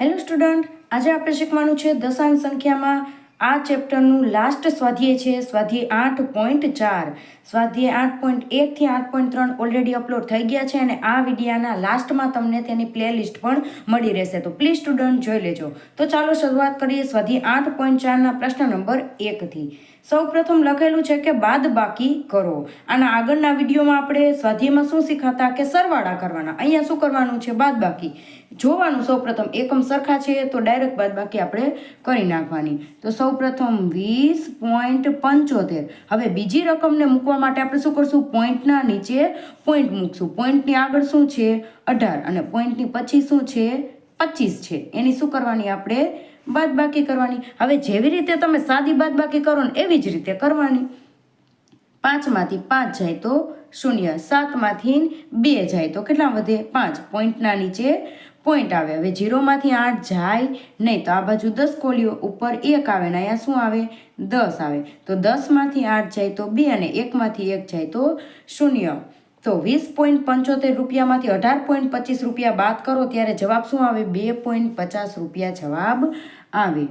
Hello student, આજે આપણે શીખવાનું છે દશાંશ સંખ્યામાં આ ચેપ્ટરનું લાસ્ટ સ્વાધ્યાય છે, સ્વાધ્યાય આઠ પોઈન્ટ ચાર. સ્વાધ્યાય આઠ પોઈન્ટ એકથી આઠ પોઈન્ટ ત્રણ ઓલરેડી અપલોડ થઈ ગયા છે અને આ વિડીયાના લાસ્ટમાં તમને તેની પ્લેલિસ્ટ પણ મળી રહેશે. તો પ્લીઝ સ્ટુડન્ટ જોઈ લેજો. તો ચાલો શરૂઆત કરીએ સ્વાધ્યાય આઠ પોઈન્ટ ચારના પ્રશ્ન નંબર એકથી સૌ પ્રથમ લખેલું છે કે બાદ બાકી કરો. આના આગળના વિડીયોમાં આપણે સ્વાધ્યાયમાં શું શીખાતા કે સરવાળા કરવાના. અહીંયા શું કરવાનું છે? બાદ બાકી. જોવાનું સૌ પ્રથમ એકમ સરખા છે તો ડાયરેક્ટ બાદ બાકી આપણે કરી નાખવાની. તો સૌ પ્રથમ વીસ પોઈન્ટ પંચોતેર. હવે બીજી રકમને મૂકવા માટે આપણે શું કરશું? પોઈન્ટના નીચે પોઈન્ટ મૂકશું. પોઈન્ટની આગળ શું છે? અઢાર. અને પોઈન્ટની પછી શું છે? પચીસ છે. એની શું કરવાની? આપણે બાદબાકી કરવાની. હવે જેવી રીતે તમે સાદી બાદબાકી કરો ને એવી જ રીતે કરવાની. પાંચમાંથી પાંચ જાય તો શૂન્ય, સાતમાંથી બે જાય તો કેટલા વધે? પાંચ. પોઈન્ટના નીચે પોઈન્ટ આવે. હવે જીરોમાંથી આઠ જાય નહીં તો આ બાજુ દસ કોલીઓ ઉપર એક આવે ને અહીંયા શું આવે? દસ આવે. તો દસમાંથી આઠ જાય તો બે અને એકમાંથી એક જાય તો શૂન્ય. તો વીસ પોઈન્ટ પંચોતેર રૂપિયામાંથી અઢાર પોઈન્ટ પચીસ રૂપિયા બાદ કરો, ત્યારે જવાબ શું આવે? બે પોઈન્ટ પચાસ રૂપિયા જવાબ આવે.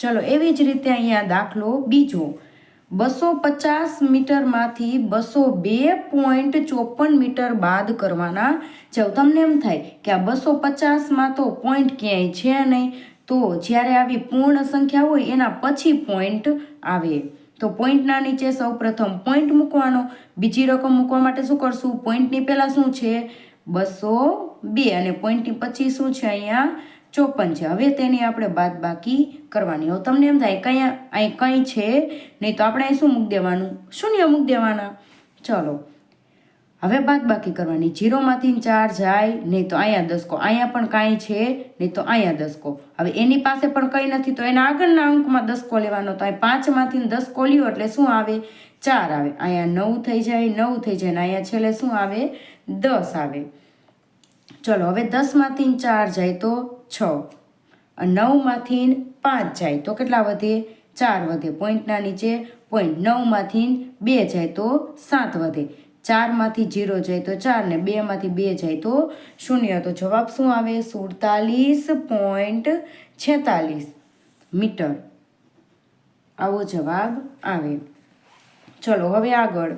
ચલો, એવી જ રીતે અહીંયા દાખલો બીજો. બસો પચાસ મીટરમાંથી બસો બે પોઈન્ટ ચોપન મીટર બાદ કરવાના જો તમને એમ થાય કે આ બસો પચાસમાં તો પોઈન્ટ ક્યાંય છે નહીં, તો જ્યારે આવી પૂર્ણ સંખ્યા હોય, એના પછી પોઈન્ટ આવે. તો પોઈન્ટના નીચે સૌ પ્રથમ પોઈન્ટ મૂકવાનો. બીજી રકમ મૂકવા માટે શું કરશું? પોઈન્ટની પહેલાં શું છે? બસો બે અને પોઈન્ટની પછી શું છે અહીંયા? ચોપન છે. હવે તેની આપણે બાદ બાકી કરવાની. હવે તમને એમ થાય કંઈ અહીં કંઈ છે નહીં, તો આપણે અહીં શું મૂકી દેવાનું? શૂન્ય મૂકી દેવાના. ચલો. હવે બાદ બાકી કરવાની. જીરોમાંથી ચાર જાય, નહીં તો અહીંયા દસકો. અહીંયા પણ કાંઈ છે, નહીં તો અહીંયા દસકો. હવે એની પાસે પણ કંઈ નથી, તો એના આગળના અંકમાં દસકો લેવાનો. તો અહીં પાંચમાંથી દસકો લ્યો એટલે શું આવે? ચાર આવે. અહીંયા નવ થઈ જાય, નવ થઈ જાય ને અહીંયા છેલ્લે શું આવે? દસ આવે. ચલો, હવે દસમાંથી ચાર જાય તો છ. નવમાંથી પાંચ જાય તો કેટલા વધે? ચાર વધે. પોઈન્ટના નીચે પોઈન્ટ. નવમાંથી બે જાય તો સાત વધે. ચારમાંથી જીરો જાય તો ચાર ને બેમાંથી બે જાય તો શૂન્ય. તો જવાબ શું આવે? સુડતાલીસ પોઈન્ટ છેતાલીસ મીટર. આવો જવાબ આવે. ચલો હવે આગળ.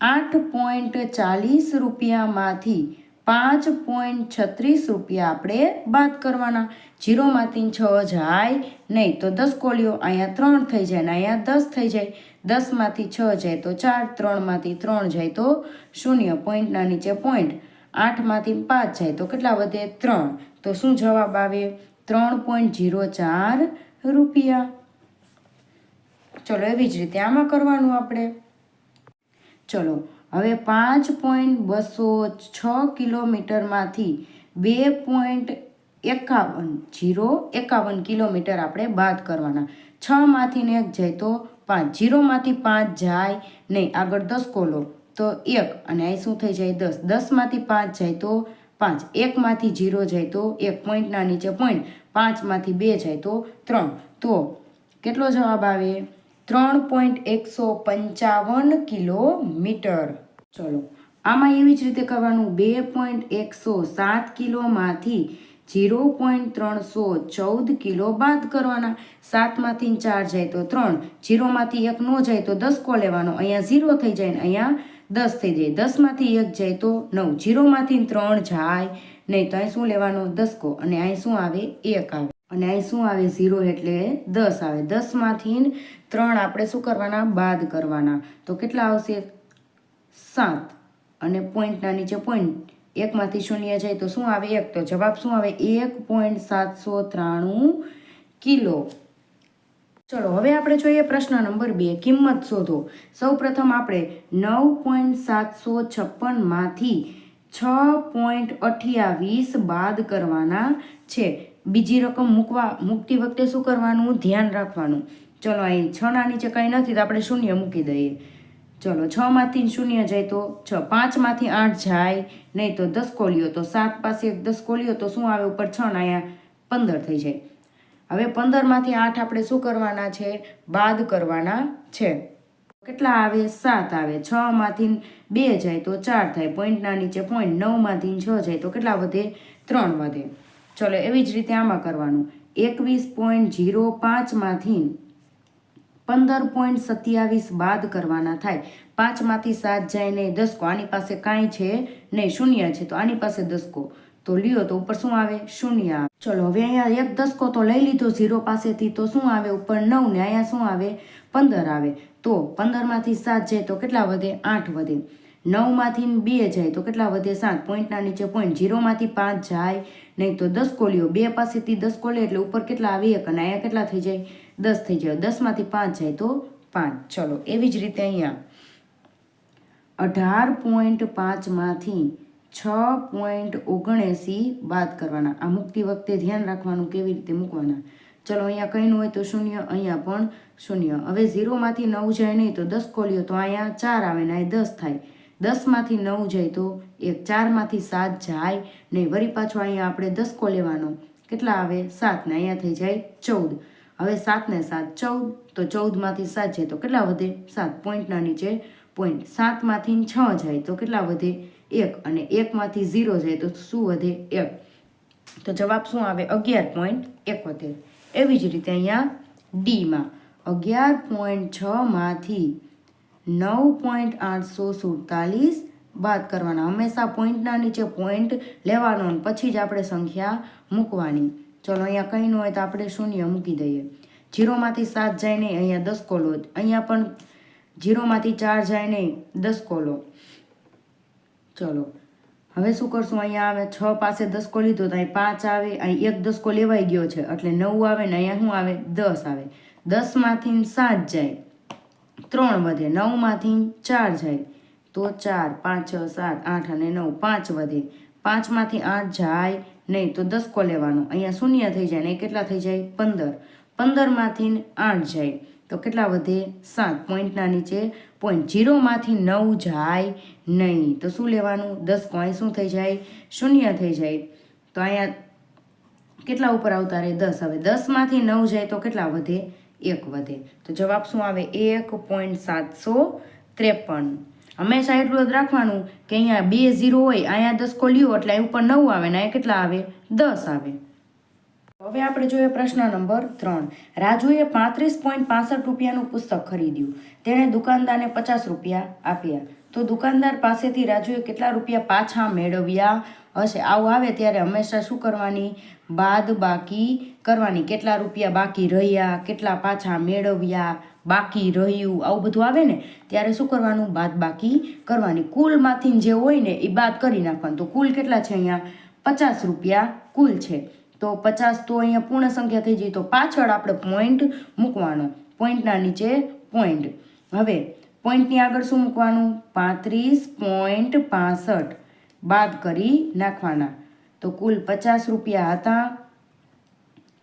આઠ પોઈન્ટ ચાલીસ રૂપિયામાંથી પાંચ પોઈન્ટ છત્રીસ રૂપિયા આપણે બાદ કરવાના. જીરોમાંથી છ જાય નહીં તો દસ કોલીઓ અહીંયા ત્રણ થઈ જાય ને અહીંયા દસ થઈ જાય. દસમાંથી છ જાય તો ચાર, ત્રણમાંથી ત્રણ જાય તો શૂન્ય પોઈન્ટના નીચે પોઈન્ટ આઠમાંથી પાંચ જાય તો કેટલા વધે? ત્રણ. તો શું જવાબ આવે? ત્રણ પોઈન્ટ જીરો ચાર રૂપિયા. ચલો એવી જ રીતે આમાં કરવાનું આપણે. ચલો, હવે પાંચ પોઈન્ટ બસો છ કિલોમીટરમાંથી બે પોઈન્ટ એકાવન જીરો એકાવન કિલોમીટર આપણે બાદ કરવાના. છમાંથી ને એક જાય તો પાંચ. જીરોમાંથી પાંચ જાય નહીં. આગળ દસ કોલો. તો એક. અને અહીં શું થઈ જાય? દસ. દસમાંથી પાંચ જાય તો પાંચ. એકમાંથી જીરો જાય તો એક પોઈન્ટના નીચે પોઈન્ટ પાંચમાંથી બે જાય તો ત્રણ. તો કેટલો જવાબ આવે? ત્રણ પોઈન્ટ એકસો પંચાવન કિલોમીટર. ચલો. આમાં એવી જ રીતે કરવાનું. બે પોઈન્ટ એકસો સાત કિલોમાંથી જીરો પોઈન્ટ ત્રણસો ચૌદ કિલો બાદ કરવાના. સાતમાંથી ચાર જાય તો ત્રણ, જીરોમાંથી એક નો જાય તો દસ કો લેવાનો. અહીંયા ઝીરો થઈ જાય ને અહીંયા દસ થઈ જાય. દસમાંથી એક જાય તો નવ, જીરોમાંથી ત્રણ જાય. નહીં તો અહીં શું લેવાનો? દસકો અને અહીં શું આવે? એક આવે. અને અહીં શું આવે? ઝીરો એટલે દસ આવે. દસમાંથી ત્રણ આપણે શું કરવાના? બાદ કરવાના. તો કેટલા આવશે? સાત. અને પોઈન્ટના નીચે પોઈન્ટ એકમાંથી શૂન્ય જાય તો શું આવે? એક. તો જવાબ શું આવે? એક પોઈન્ટ સાતસો ત્રાણું કિલો. ચલો, હવે આપણે જોઈએ પ્રશ્ન નંબર બે, કિંમત શોધો. સૌ પ્રથમ આપણે નવ પોઈન્ટ સાતસો છપ્પનમાંથી છ પોઈન્ટ અઠ્યાવીસ બાદ કરવાના છે. બીજી રકમ મૂકવા, મૂકતી વખતે શું કરવાનું? ધ્યાન રાખવાનું. ચલો, અહીં છના નીચે કંઈ નથી તો આપણે શૂન્ય મૂકી દઈએ. ચલો છમાંથી શૂન્ય જાય તો છ. પાંચમાંથી આઠ જાય, નહીં તો દસ કોલીઓ તો સાત પાસે દસ કોલીઓ તો શું આવે? ઉપર છ ને પંદર થઈ જાય. હવે પંદરમાંથી આઠ આપણે શું કરવાના છે? બાદ કરવાના છે. કેટલા આવે? સાત આવે. છમાંથી બે જાય તો ચાર થાય. પોઈન્ટના નીચે પોઈન્ટ નવમાંથી છ જાય તો કેટલા વધે? ત્રણ વધે. ચલો એવી જ રીતે આમાં કરવાનું. એકવીસ પોઈન્ટ જીરો પાંચમાંથી પંદર પોઈન્ટ સત્યાવીસ બાદ કરવાના થાય. પાંચમાંથી સાત જાય નહીં દસકો. આની પાસે કાંઈ છે નહીં શૂન્ય છે. તો આની પાસે દસકો. તો લ્યો તો ઉપર શું આવે? શૂન્ય ચલો, હવે અહીંયા એક દસકો તો લઈ લીધો ઝીરો પાસેથી. તો શું આવે? ઉપર નવ ને અહીંયા શું આવે? પંદર આવે. તો પંદરમાંથી સાત જાય તો કેટલા વધે? આઠ વધે. નવમાંથી બે જાય તો કેટલા વધે? સાત. પોઈન્ટના નીચે પોઈન્ટ ઝીરોમાંથી પાંચ જાય. નહીં તો દસ કોલીઓ બે પાસેથી દસ કોલી એટલે ઉપર કેટલા આવે? એક અને અહીંયા કેટલા થઈ જાય? દસ થઈ જાય. દસમાંથી પાંચ જાય તો પાંચ. ચલો, એવી જ રીતે અહીંયા. અઢાર પોઈન્ટ પાંચમાંથી છ પોઈન્ટ ઓગણએંસી બાદ કરવાના. આ મૂકતી વખતે ધ્યાન રાખવાનું કેવી રીતે મૂકવાના? ચલો, અહીંયા કંઈનું હોય તો શૂન્ય, અહીંયા પણ શૂન્ય. હવે ઝીરોમાંથી નવ જાય નહીં તો દસ કોલીઓ તો અહીંયા ચાર આવે ને અહીં દસ થાય. દસમાંથી નવ જાય તો એક ચારમાંથી સાત જાય. નહીં વળી પાછો અહીંયા આપણે દસકો લેવાનો. કેટલા આવે? સાત ને અહીંયા થઈ જાય ચૌદ. હવે સાતને સાત, ચૌદ. તો ચૌદમાંથી સાત જાય તો કેટલા વધે? સાત. પોઈન્ટના નીચે પોઈન્ટ. સાતમાંથી છ જાય તો કેટલા વધે? એક. અને એકમાંથી ઝીરો જાય તો શું વધે? એક. તો જવાબ શું આવે? અગિયાર પોઈન્ટ એક વધે એવી જ રીતે અહીંયા ડીમાં. અગિયાર પોઈન્ટ છમાંથી નવ પોઈન્ટ આઠસો સુડતાલીસ. બાદ કરવાના હંમેશા પોઈન્ટના નીચે પોઈન્ટ લેવાનો અને પછી જ આપણે સંખ્યા મૂકવાની. ચલો અહીંયા કંઈ ન હોય તો આપણે શૂન્ય મૂકી દઈએ. જીરોમાંથી સાત જાય નહીં, અહીંયા દસ કોલો અહીંયા પણ જીરોમાંથી ચાર જાય નહીં, દસ કોલો. ચલો, હવે શું કરશું? અહીંયા આવે છ પાસે દસકો લીધો તો અહીં પાંચ આવે, અહીં એક દસકો લેવાઈ ગયો છે. એટલે નવ આવે ને અહીંયા શું આવે? દસ આવે. દસમાંથી સાત જાય. ત્રણ વધે નવમાંથી ચાર જાય. તો ચાર, પાંચ, છ, સાત, આઠ અને નવ, પાંચ વધે. પાંચમાંથી આઠ જાય નહીં તો દસકો લેવાનો. અહીંયા શૂન્ય થઈ જાય ને કેટલા થઈ જાય? પંદર. પંદરમાંથી આઠ જાય. તો કેટલા વધે? સાત. પોઈન્ટના નીચે પોઈન્ટ જીરોમાંથી નવ જાય નહીં. તો શું લેવાનું? દસ અહીં શું થઈ જાય? શૂન્ય થઈ જાય. તો અહીંયા કેટલા ઉપર આવતા રહે? દસ. હવે દસમાંથી નવ જાય તો કેટલા વધે? એક વધે. તો જવાબ શું આવે? એક પોઈન્ટ સાતસો ત્રેપન. હંમેશા એટલું જ રાખવાનું કે અહીંયા બે ઝીરો હોય, અહીંયા દસ કો લ્યો, એટલે અહીં ઉપર નવ આવે ને અહીંયા કેટલા આવે? દસ આવે. હવે આપણે જોઈએ પ્રશ્ન નંબર ત્રણ. રાજુએ પાંત્રીસ પોઈન્ટ પાસઠ રૂપિયાનું પુસ્તક ખરીદ્યું. તેણે દુકાનદારને પચાસ રૂપિયા આપ્યા. તો દુકાનદાર પાસેથી રાજુએ કેટલા રૂપિયા પાછા મેળવ્યા? હશે. આવું આવે ત્યારે હંમેશા શું કરવાની? બાદ બાકી કરવાની કેટલા રૂપિયા બાકી રહ્યા, કેટલા પાછા મેળવ્યા, બાકી રહ્યું, આવું બધું આવે ને, ત્યારે શું કરવાનું? બાદ બાકી કરવાની. કુલમાંથી જે હોય ને, એ બાદ કરી નાખવાનું. તો કુલ કેટલા છે અહીંયા? પચાસ રૂપિયા કુલ છે. તો પચાસ તો અહીંયા પૂર્ણ સંખ્યા થઈ જાય. તો પાછળ આપણે પોઈન્ટ મૂકવાનો. પોઈન્ટના નીચે પોઈન્ટ હવે પોઈન્ટની આગળ શું મૂકવાનું? પાંત્રીસ પોઈન્ટ પાસઠ. બાદ કરી નાખવાના. તો કુલ પચાસ રૂપિયા હતા.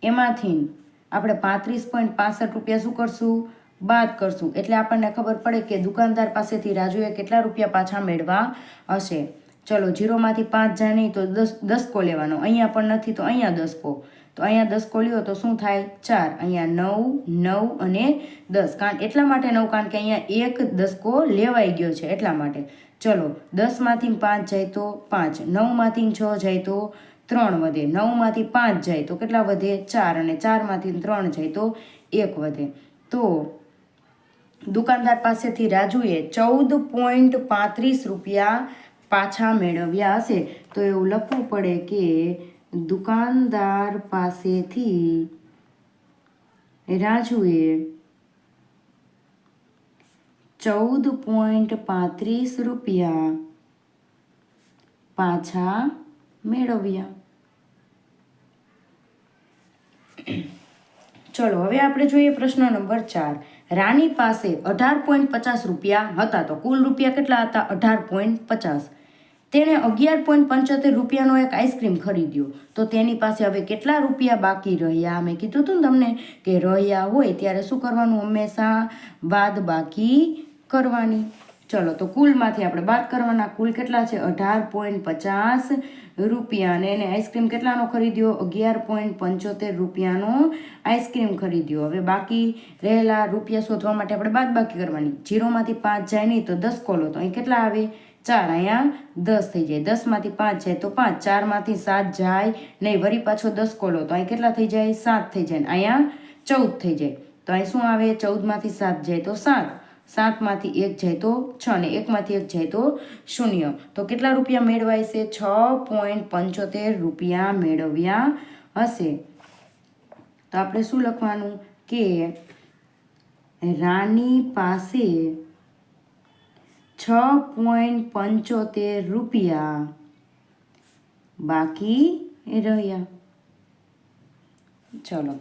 એમાંથી આપણે પાંત્રીસ પોઈન્ટ પાસઠ રૂપિયા શું કરશું? બાદ કરશું. એટલે આપણને ખબર પડે કે દુકાનદાર પાસેથી રાજુએ કેટલા રૂપિયા પાછા મેળવા હશે. ચલો, જીરોમાંથી પાંચ જાય નહીં તો દસ, દસકો લેવાનો. અહીંયા પણ નથી તો અહીંયા દસકો. તો અહીંયા દસકો લ્યો તો શું થાય? ચાર. અહીંયા નવ નવ અને દસ. કારણ એટલા માટે નવ, કારણ કે અહીંયા એક દસકો લેવાઈ ગયો છે એટલા માટે. ચલો, દસમાંથી પાંચ જાય તો પાંચ. નવમાંથી છ જાય તો ત્રણ વધે. નવમાંથી પાંચ જાય તો કેટલા વધે? ચાર અને ચારમાંથી ત્રણ જાય તો એક વધે. તો દુકાનદાર પાસેથી રાજુએ ચૌદ પોઈન્ટ પાંત્રીસ રૂપિયા પાછા મેળવ્યા હશે. તો એવું લખવું પડે કે દુકાનદાર પાસેથી રાજુએ ચૌદ પોઈન્ટ પાંત્રીસ રૂપિયા પાછા મેળવ્યા. ચલો, હવે આપણે જોઈએ પ્રશ્ન નંબર ચાર. રાની પાસે અઢાર પોઈન્ટ પચાસ રૂપિયા હતા તો કુલ રૂપિયા કેટલા હતા? અઢાર પોઈન્ટ પચાસ. તેણે અગિયાર પોઈન્ટ પંચોતેર રૂપિયાનો એક આઈસ્ક્રીમ ખરીદ્યો. તો તેની પાસે હવે કેટલા રૂપિયા બાકી રહ્યા? મેં કીધું હતું ને તમને કે રહ્યા હોય ત્યારે શું કરવાનું? હંમેશા બાદ બાકી કરવાની. ચલો, તો કુલમાંથી આપણે બાદ કરવાના. કુલ કેટલા છે? અઢાર પોઈન્ટ પચાસ રૂપિયા અને એને આઈસ્ક્રીમ કેટલાનો ખરીદ્યો? અગિયાર પોઈન્ટ પંચોતેર રૂપિયાનો આઈસ્ક્રીમ ખરીદ્યો. હવે બાકી રહેલા રૂપિયા શોધવા માટે આપણે બાદ બાકી કરવાની. જીરોમાંથી પાંચ જાય નહીં તો દસ કોલો. તો અહીં કેટલા આવે? ચાર. અહીંયા દસ થઈ જાય. દસમાંથી પાંચ જાય તો પાંચ. ચારમાંથી સાત જાય નહીં. વળી પાછો દસ કોલો. તો અહીં કેટલા થઈ જાય? સાત થઈ જાય. અહીંયા ચૌદ થઈ જાય. તો અહીં શું આવે? ચૌદમાંથી સાત જાય તો સાત. સાતમાંથી એક જાય તો છ ને એકમાંથી એક જાય તો શૂન્ય. તો કેટલા રૂપિયા મેળવાય છે? છ પોઈન્ટ પંચોતેર રૂપિયા મેળવ્યા હશે. તો આપણે શું લખવાનું? કે રાની પાસે છ પોઈન્ટ પંચોતેર રૂપિયા બાકી રહ્યા. ચલો.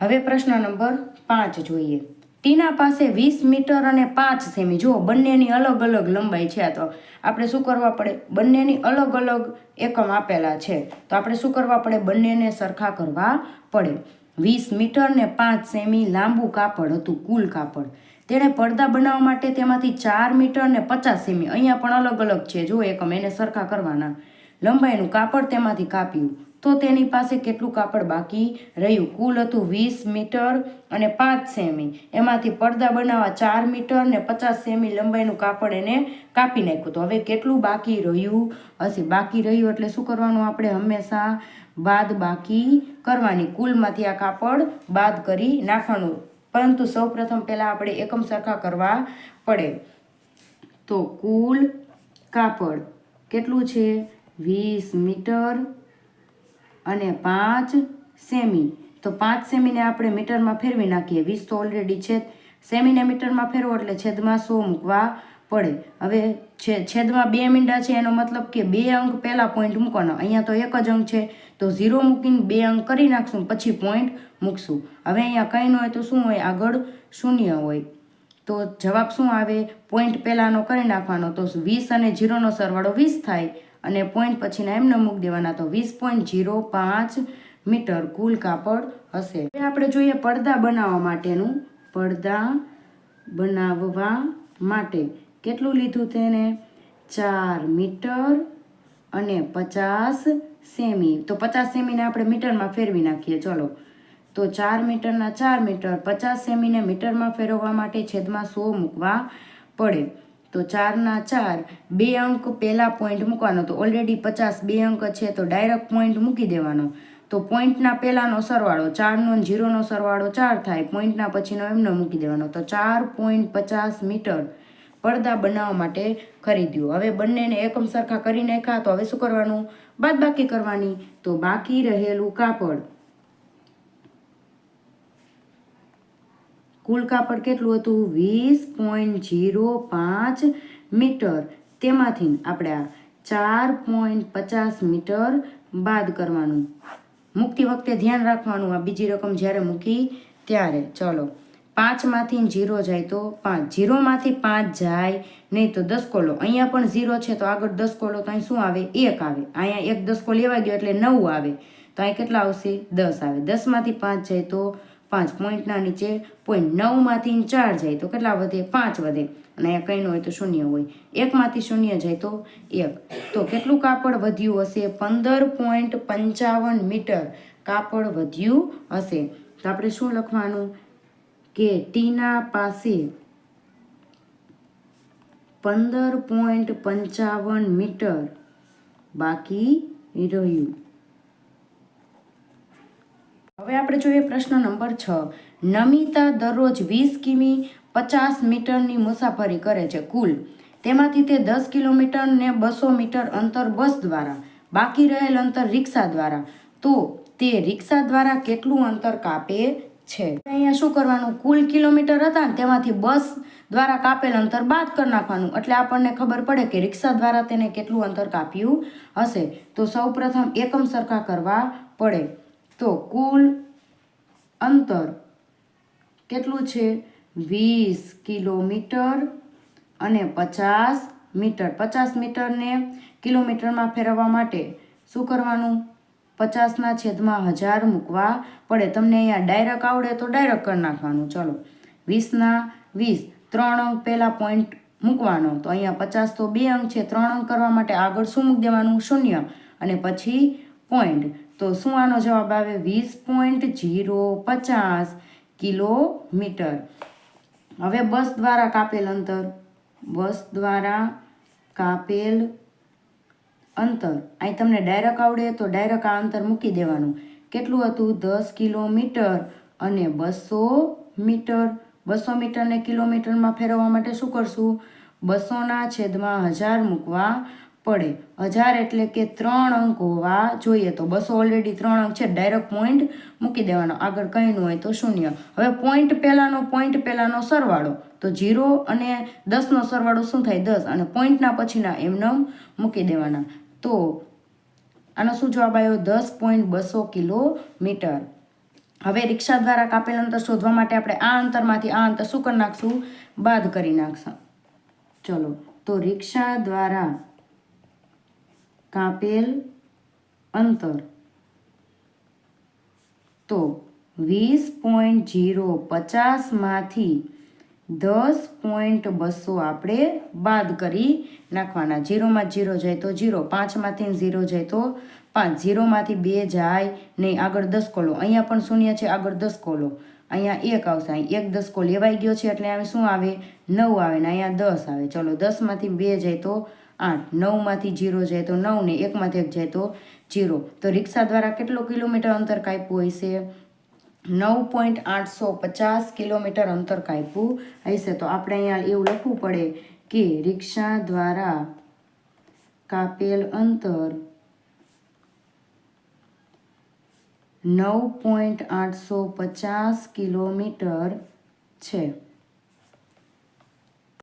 હવે પ્રશ્ન નંબર પાંચ જોઈએ. ટીના પાસે વીસ મીટર અને પાંચ સેમી. જુઓ, બંનેની અલગ અલગ લંબાઈ છે આ તો. આપણે શું કરવા પડે? બંનેની અલગ અલગ એકમ આપેલા છે. તો આપણે શું કરવા પડે? બંનેને સરખા કરવા પડે. વીસ મીટર ને પાંચ સેમી લાંબુ કાપડ હતું, કુલ કાપડ. તેણે પડદા બનાવવા માટે તેમાંથી ચાર મીટર ને પચાસ સેમી. અહીંયા પણ અલગ અલગ છે. જુઓ, એકમ એને સરખા કરવાના. લંબાઈનું કાપડ તેમાંથી કાપ્યું. તો તેની પાસે કેટલું કાપડ બાકી રહ્યું? કુલ હતું વીસ મીટર અને પાંચ સેમી. એમાંથી પડદા બનાવવા ચાર મીટર ને પચાસ સેમી લંબાઈનું કાપડ એને કાપી નાખ્યું. તો હવે કેટલું બાકી રહ્યું? હશે બાકી રહ્યું એટલે શું કરવાનું? આપણે હંમેશા બાદ બાકી કરવાની. કુલમાંથી આ કાપડ બાદ કરી નાખવાનું. પરંતુ સૌપ્રથમ પહેલાં આપણે એકમ સરખા કરવા પડે. તો કુલ કાપડ કેટલું છે? વીસ મીટર અને પાંચ સેમી. તો પાંચ સેમીને આપણે મીટરમાં ફેરવી નાખીએ. વીસ તો ઓલરેડી છે સેમીને મીટરમાં ફેરવો એટલે છેદમાં સો મૂકવા પડે. હવે છે, છેદમાં બે મીંડા છે, એનો મતલબ કે બે અંક પહેલાં પોઈન્ટ મૂકવાનો. અહીંયા તો એક જ અંક છે. તો ઝીરો મૂકીને બે અંક કરી નાખશું પછી પોઈન્ટ મૂકશું. હવે અહીંયા કંઈ ન હોય તો શું હોય? આગળ શૂન્ય હોય. તો જવાબ શું આવે? પોઈન્ટ પહેલાંનો કરી નાખવાનો. તો વીસ અને ઝીરોનો સરવાળો વીસ થાય. અને પોઈન્ટ પછીના એમને મૂકી દેવાના તો વીસ પોઈન્ટ ઝીરો પાંચ મીટર કુલ કાપડ હશે. હવે આપણે જોઈએ પડદા બનાવવા માટેનું. પડદા બનાવવા માટે કેટલું લીધું તેને ચાર મીટર અને પચાસ સેમી. તો પચાસ સેમીને આપણે મીટરમાં ફેરવી નાખીએ. ચલો. તો ચાર મીટરના ચાર મીટર, પચાસ સેમીને મીટરમાં ફેરવવા માટે છેદમાં સો મૂકવા પડે. તો ચારના ચાર, બે અંક પહેલા પોઈન્ટ મૂકવાનો. તો ઓલરેડી પચાસ બે અંક છે, તો ડાયરેક્ટ પોઈન્ટ મૂકી દેવાનો. તો પોઈન્ટના પહેલાંનો સરવાળો ચારનો ઝીરોનો સરવાળો ચાર થાય પોઈન્ટના પછીનો એમનો મૂકી દેવાનો. તો ચાર પોઈન્ટ પચાસ મીટર પડદા બનાવવા માટે ખરીદ્યું. હવે બંનેને એકમ સરખા કરી નાખ્યા, તો હવે શું કરવાનું? બાદ બાકી કરવાની. તો બાકી રહેલું કાપડ. કુલ કાપડ કેટલું હતું? વીસ પોઈન્ટ જીરો પાંચ મીટર. તેમાંથી આપણે આ ચાર પોઈન્ટ પચાસ મીટર બાદ કરવાનું. મૂકતી વખતે ધ્યાન રાખવાનું, આ બીજી રકમ જ્યારે મૂકી ત્યારે. ચલો, પાંચમાંથી જીરો જાય તો પાંચ. જીરોમાંથી પાંચ જાય નહીં તો દસ કોલો. અહીંયા પણ ઝીરો છે તો આગળ દસ કોલો. તો અહીં શું આવે? એક આવે. અહીંયા એક દસ કોલ લેવા ગયો એટલે નવ આવે. તો અહીં કેટલા આવશે? દસ આવે. દસમાંથી પાંચ જાય તો પાંચ પોઈન્ટના નીચે પોઈન્ટ નવમાંથી ચાર જાય તો કેટલા વધે? પાંચ વધે. અને અહીંયા કંઈ ન હોય તો શૂન્ય હોય. એકમાંથી શૂન્ય જાય તો એક. તો કેટલું કાપડ વધ્યું હશે? પંદર પોઈન્ટ પંચાવન મીટર કાપડ વધ્યું હશે. તો આપણે શું લખવાનું? કે ટીના પાસે પંદર પોઈન્ટ પંચાવન મીટર બાકી રહ્યું. હવે આપણે જોઈએ પ્રશ્ન નંબર છ. નમિતા દરરોજ વીસ કિમી પચાસ મીટરની મુસાફરી કરે છે કુલ. તેમાંથી તે દસ કિલોમીટર ને બસો મીટર અંતર બસ દ્વારા, બાકી રહેલ અંતર રિક્ષા દ્વારા. તો તે રિક્ષા દ્વારા કેટલું અંતર કાપે છે? અહીંયા શું કરવાનું? કુલ કિલોમીટર હતા ને તેમાંથી બસ દ્વારા કાપેલ અંતર બાદ કરી નાખવાનું. એટલે આપણને ખબર પડે કે રિક્ષા દ્વારા તેને કેટલું અંતર કાપ્યું હશે. તો સૌપ્રથમ એકમ સરખા કરવા પડે. તો કુલ અંતર કેટલું છે? વીસ કિલોમીટર અને પચાસ મીટર. પચાસ મીટરને કિલોમીટરમાં ફેરવવા માટે શું કરવાનું? પચાસના છેદમાં હજાર મૂકવા પડે. તમને અહીંયા ડાયરેક્ટ આવડે તો ડાયરેક્ટ કરી નાખવાનું. ચલો. વીસના વીસ, ત્રણ અંક પહેલાં પોઈન્ટ મૂકવાનો. તો અહીંયા પચાસ તો બે અંક છે. ત્રણ અંક કરવા માટે આગળ શું મૂકી દેવાનું? શૂન્ય. અને પછી પોઈન્ટ તો શું આનો જવાબ આવે? વીસ પોઈન્ટ જીરો પચાસ કિલોમીટર. હવે બસ દ્વારા કાપેલ અંતર. બસ દ્વારા કાપેલ અંતર. અહીં તમને ડાયરેક્ટ આવડે તો ડાયરેક્ટ આ અંતર મૂકી દેવાનું. કેટલું હતું? દસ કિલોમીટર અને બસો મીટર. બસો મીટરને કિલોમીટરમાં ફેરવવા માટે શું કરશું? બસોના છેદમાં હજાર મૂકવા પડે. હજાર એટલે કે ત્રણ અંક હોવા જોઈએ. તો બસો ઓલરેડી ત્રણ અંક છે. ડાયરેક્ટ પોઈન્ટ મૂકી દેવાનો. આગળ કંઈ ન હોય તો શૂન્ય. હવે પોઈન્ટ પહેલાંનો પોઈન્ટ પહેલાંનો સરવાળો. તો જીરો અને દસનો સરવાળો શું થાય? દસ. અને પોઈન્ટના પછીના એમનેમ મૂકી દેવાના. તો આનો શું જવાબ આવ્યો? દસ પોઈન્ટ બસો કિલોમીટર. હવે રિક્ષા દ્વારા કાપેલ અંતર શોધવા માટે આપણે આ અંતરમાંથી આ અંતર શું કરી નાખશું? બાદ કરી નાખશું. ચલો. તો રિક્ષા દ્વારા કાપેલ અંતર. તો વીસ પોઈન્ટ જીરો પચાસમાંથી દસ પોઈન્ટ બસો આપણે બાદ કરી નાખવાના. જીરોમાં જીરો જાય તો જીરો પાંચમાંથી ઝીરો જાય તો પાંચ. ઝીરોમાંથી બે જાય નહીં આગળ દસ કોલો. અહીંયા પણ શૂન્ય છે, આગળ દસ કોલો. અહીંયા એક આવશે, અહીં એક દસ કો લેવાઈ ગયો છે એટલે અહીં શું આવે? નવ આવે ને અહીંયા દસ આવે. ચલો, દસમાંથી બે જાય તો આઠ, નવમાંથી જીરો જાય તો નવ ને એકમાંથી એક જાય તો જીરો. તો રિક્ષા દ્વારા કેટલો કિલોમીટર અંતર કાપ્યું હશે? નવ પોઈન્ટ આઠસો પચાસ કિલોમીટર અંતર કાપ્યું હશે. તો આપણે અહીંયા એવું લખવું પડે કે રિક્ષા દ્વારા કાપેલ અંતર નવ પોઈન્ટ આઠસો પચાસ કિલોમીટર છે.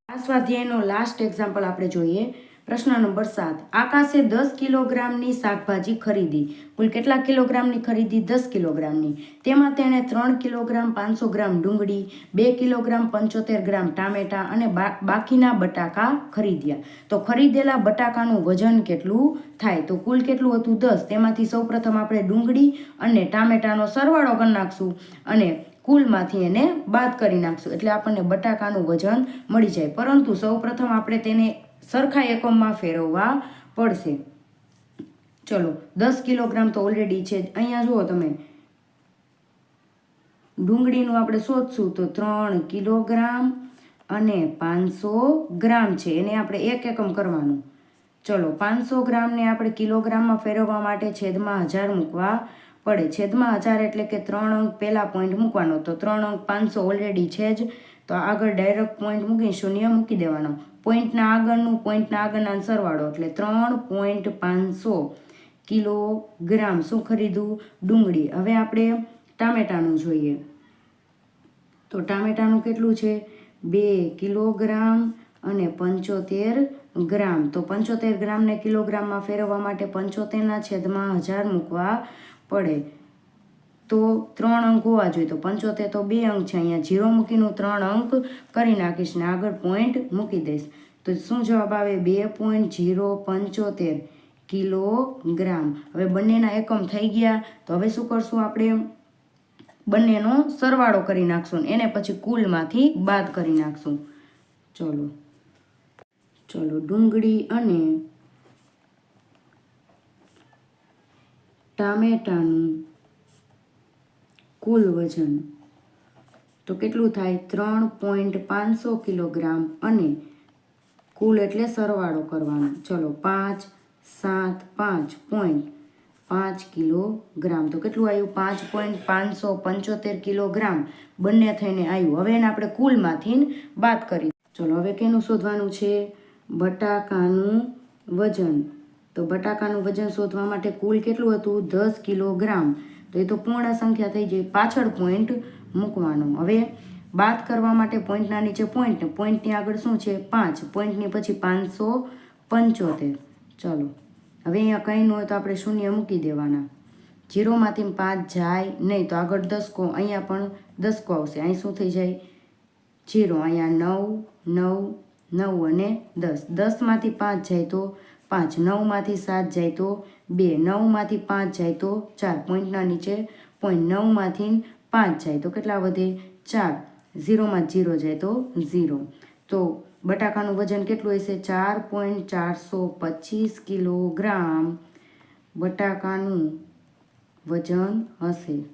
આ સ્વાધ્યાયનો લાસ્ટ એક્ઝામ્પલ આપણે જોઈએ. પ્રશ્ન નંબર સાત. આકાશે દસ કિલોગ્રામની શાકભાજી ખરીદી. કુલ કેટલા કિલોગ્રામની ખરીદી? દસ કિલોગ્રામની. તેમાં તેણે ત્રણ કિલોગ્રામ પાંચસો ગ્રામ ડુંગળી, બે કિલોગ્રામ પંચોતેર ગ્રામ ટામેટા અને બાકીના બટાકા ખરીદ્યા. તો ખરીદેલા બટાકાનું વજન કેટલું થાય? તો કુલ કેટલું હતું? દસ. તેમાંથી સૌપ્રથમ આપણે ડુંગળી અને ટામેટાનો સરવાળો કરી નાખશું અને કુલમાંથી એને બાદ કરી નાખશું. એટલે આપણને બટાકાનું વજન મળી જાય. પરંતુ સૌપ્રથમ આપણે તેને સરખા એકમમાં ફેરવવા પડશે. ચલો, દસ કિલોગ્રામ તો ઓલરેડી છે. અહીંયા જુઓ તમે. ડુંગળીનું આપણે શોધશું તો ત્રણ કિલોગ્રામ અને પાંચસો ગ્રામ છે. એને આપણે એક એકમ કરવાનું. ચલો, પાંચસો ગ્રામને આપણે કિલોગ્રામમાં ફેરવવા માટે છેદમાં હજાર મૂકવા પડે. છેદમાં હજાર એટલે કે ત્રણ અંક પહેલા પોઈન્ટ મૂકવાનો. તો ત્રણ અંક પાંચસો ઓલરેડી છે જ. તો આગળ ડાયરેક્ટ પોઈન્ટ મૂકી શૂન્ય મૂકી દેવાનો. પોઈન્ટના આગળનું પોઈન્ટના આગળના સરવાળો એટલે ત્રણ પોઈન્ટ પાંચસો કિલોગ્રામ. શું ખરીદવું? ડુંગળી. હવે આપણે ટામેટાનું જોઈએ. તો ટામેટાનું કેટલું છે? બે કિલોગ્રામ અને પંચોતેર ગ્રામ. તો પંચોતેર ગ્રામને કિલોગ્રામમાં ફેરવવા માટે પંચોતેરના છેદમાં હજાર મૂકવા પડે. તો ત્રણ અંક હોવા જોઈએ. તો પંચોતેર, તો બે અંક છે. અહીંયા જીરો મૂકીને ત્રણ અંક કરી નાખીશ ને આગળ પોઈન્ટ મૂકી દઈશ. તો શું જવાબ આવે? બે પોઈન્ટ જીરો પંચોતેર કિલોગ્રામ. હવે બંનેના એકમ થઈ ગયા. તો હવે શું કરશું આપણે? બંનેનો સરવાળો કરી નાખશું એને પછી કુલમાંથી બાદ કરી નાખશું. ચલો. ચલો, ડુંગળી અને ટામેટાનું કુલ વજન. તો કેટલું થાય? ત્રણ પોઈન્ટ પાંચસો કિલોગ્રામ અને કુલ એટલે સરવાળો કરવાનો. ચલો, પાંચ, સાત, પાંચ પોઈન્ટ પાંચ કિલોગ્રામ. તો કેટલું આવ્યું? પાંચ પોઈન્ટ પાંચસો પંચોતેર કિલોગ્રામ. બંને થઈને આવ્યું. હવે એને આપણે કુલમાંથી બાદ કરી ચલો, હવે કેનું શોધવાનું છે? બટાકાનું વજન. તો બટાકાનું વજન શોધવા માટે કુલ કેટલું હતું? દસ કિલોગ્રામ. તો એ તો પૂર્ણ સંખ્યા થઈ જાય. પાછળ પોઈન્ટ મૂકવાનો. હવે બાદ કરવા માટે પોઈન્ટના નીચે પોઈન્ટ પોઈન્ટની આગળ શું છે? પાંચ. પોઈન્ટની પછી પાંચસો પંચોતેર. ચલો. હવે અહીંયા કંઈ ન હોય તો આપણે શૂન્ય મૂકી દેવાના. જીરોમાંથી પાંચ જાય નહીં તો આગળ દસકો. અહીંયા પણ દસકો આવશે. અહીં શું થઈ જાય? જીરો. અહીંયા નવ નવ નવ અને દસ. દસમાંથી પાંચ જાય તો પાંચ નવમાંથી સાત જાય તો બે નવમાંથી પાંચ જાય તો ચાર. પોઈન્ટના નીચે પોઈન્ટ નવમાંથી પાંચ જાય તો કેટલા વધે? ચાર. ઝીરોમાં ઝીરો જાય તો ઝીરો. તો બટાકાનું વજન કેટલું હશે? ચાર પોઈન્ટ ચારસો પચીસ કિલોગ્રામ બટાકાનું વજન હશે.